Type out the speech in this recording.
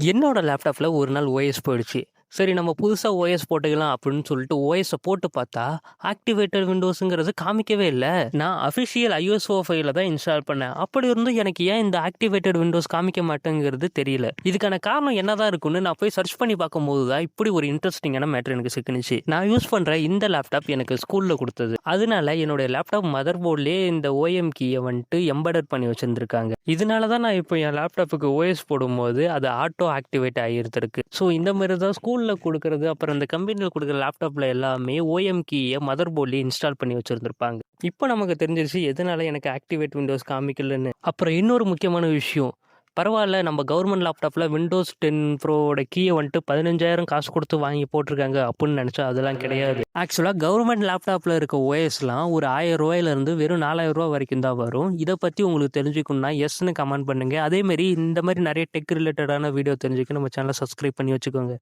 என்னோடய லேப்டாப்பில் ஒரு நாள் ஓஎஸ் போயிடுச்சு. சரி நம்ம புதுசாக ஓஎஸ் போட்டுக்கலாம் அப்படின்னு சொல்லிட்டு ஓஎஸை போட்டு பார்த்தா ஆக்டிவேட்டட் விண்டோஸுங்கிறது காமிக்கவே இல்லை. நான் அஃபிஷியல் ஐஎஸ்ஓ ஃபைல தான் இன்ஸ்டால் பண்ணேன். அப்படி இருந்தும் எனக்கு ஏன் இந்த ஆக்டிவேட்டட் விண்டோஸ் காமிக்க மாட்டேங்கிறது தெரியல. இதுக்கான காரணம் என்னதான் இருக்குன்னு நான் போய் சர்ச் பண்ணி பார்க்கும்போது தான் இப்படி ஒரு இன்ட்ரெஸ்டிங்கான மேட்ரு எனக்கு சிக்கினுச்சு. நான் யூஸ் பண்ணுற இந்த லேப்டாப் எனக்கு ஸ்கூலில் கொடுத்தது. அதனால என்னுடைய லேப்டாப் மதர் போர்ட்லேயே இந்த ஓஎம் கீயை வந்துட்டு எம்படட் பண்ணி வச்சுருந்துருக்காங்க. இதனால தான் நான் இப்போ என் லேப்டாப்புக்கு ஓஎஸ் போடும்போது அது ஆட்டோ ஆக்டிவேட் ஆகியிருந்திருக்கு ஸோ இந்த மாதிரி தான் ஸ்கூல் ஸ்கூலில் கொடுக்குறது அப்புறம் இந்த கம்பெனியில் கொடுக்குற லேப்டாப்பில் எல்லாமே ஓஎம் கீயை மதர் போர்ட்லேயே இன்ஸ்டால் பண்ணி வச்சுருந்துருப்பாங்க. இப்போ நமக்கு தெரிஞ்சிருச்சு எதனால எனக்கு ஆக்டிவேட் விண்டோஸ் காமிக்கலன்னு. அப்புறம் இன்னொரு முக்கியமான விஷயம். பரவாயில்ல நம்ம கவர்மெண்ட் லேப்டாப்பில் விண்டோஸ் டென் ப்ரோவோட கீயை வந்துட்டு பதினஞ்சாயிரம் காசு கொடுத்து வாங்கி போட்டிருக்காங்க அப்படின்னு நினச்சா அதெல்லாம் கிடையாது. ஆக்சுவலாக கவர்மெண்ட் லேப்டாப்பில் இருக்க ஓஎஸ்லாம் ஒரு ஆயிரம் ரூபாயிலேருந்து வெறும் நாலாயிரம் ரூபா வரைக்கும் தான் வரும். இதை பற்றி உங்களுக்கு தெரிஞ்சுக்கணும்னா எஸ்ன்னு கமெண்ட் பண்ணுங்கள் அதேமாரி இந்த மாதிரி நிறைய டெக் ரிலேட்டடான வீடியோ தெரிஞ்சுக்க நம்ம சேனலை சப்ஸ்கிரைப் பண்ணி வச்சுக்கோங்க.